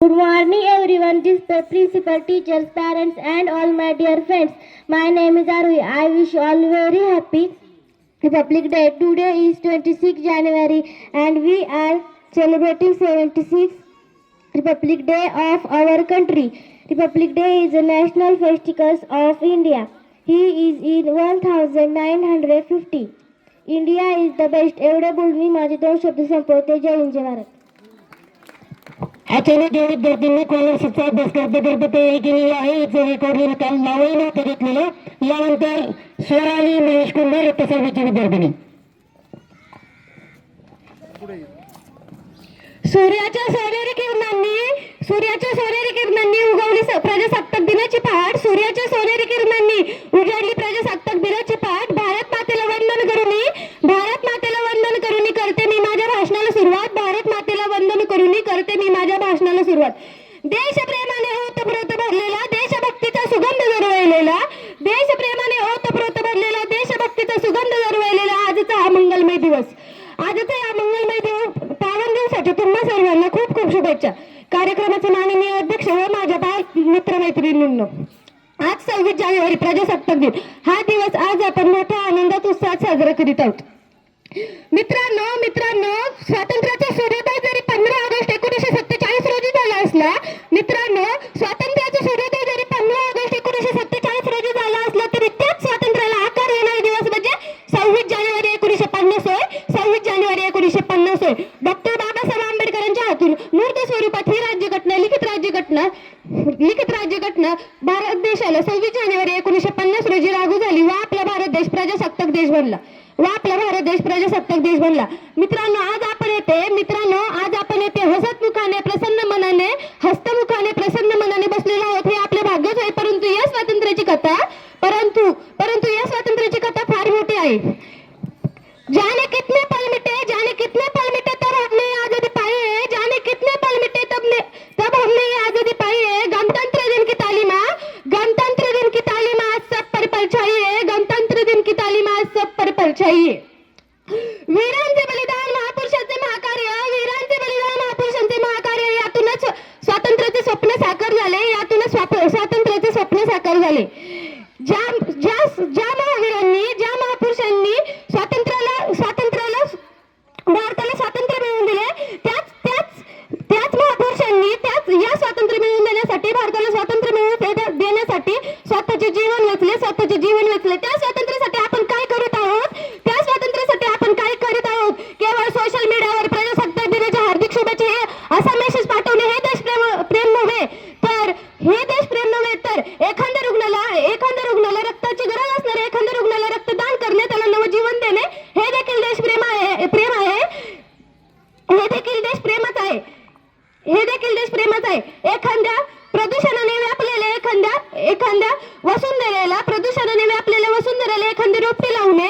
Good morning, everyone. This is the principal, teachers, parents, and all my dear friends. My name is Arvi. I wish you all very happy Republic Day. Today is 26 January, and we are celebrating 76th Republic Day of our country. Republic Day is a national festival of India. He is in 1950. India is the best एवढं बोलून मी माझे दोन शब्द संपवते जय हिंद जय भारत अचानक एवढी गर्दींनी कॉलरशिपचा अभ्यास करता करता तयारी केलेली आहे याचं रेकॉर्ड काल नावही नव्हतं घेतलेलं. यानंतर स्वराली महेश कुंभार इयत्ता विद्यार्थिनी. सूर्याच्या सोनेरी किरणांनी सूर्याच्या सोनेरी किरणांनी उगवली प्रजासत्ताक दिनाची पहाट सूर्याच्या सोनेरी किरणांनी उजाडली प्रजासत्ताक दिनाची पहाट भारत मातेला वंदन करूनी भारत मातेला वंदन करूनी करते मी माझ्या भाषणाला सुरुवात भारत मातेला वंदन करूनी करते मी माझ्या सोबत देशप्रेमाने ओतप्रोत भरलेला देशभक्तीचा सुगंध दरवळलेला देशप्रेमाने ओतप्रोत भरलेला देशभक्तीचा सुगंध दरवळलेला आजचा हा मंगलमय दिवस. आजचा या मंगलमय दिवस पावन दिवसाच्या तुम्हा सर्वांना खूप खूप शुभेच्छा. कार्यक्रमाचे माननीय अध्यक्ष व माझ्या बाल मित्रमैत्रिणींनो. आज सव्वीस जानेवारी प्रजासत्ताक दिन. हा दिवस आज आपण मोठ्या आनंदात उत्साहात साजरा करीत आहोत. मित्रांनो मित्रांनो स्वातंत्र्य राज्यघटना लिखित राज्यघटना लिखित राज्यघटना भारत देशाला सव्वीस जानेवारी एकोणीसशे पन्नास रोजी लागू झाली. व आपला भारत देश प्रजासत्ताक देश बनला. व आपला भारत देश प्रजासत्ताक देश बनला. मित्रांनो आज आपण येते मित्रांनो आज आपण येते हसतमुखाने प्रसन्न मनाने हस्तमुखाने प्रसन्न मनाने बसलेलो आहोत. हे आपले भाग्यच आहे परंतु या स्वातंत्र्याची कथा परंतु परंतु या स्वातंत्र्याची कथा फार मोठी आहे. सब पर प्रेमच आहे एखाद्या प्रदूषणाने व्यापलेल्या एखाद्या एखाद्या वसुंधरेला प्रदूषणाने व्यापलेल्या वसुंधरेला एखादी रोपटी लावणे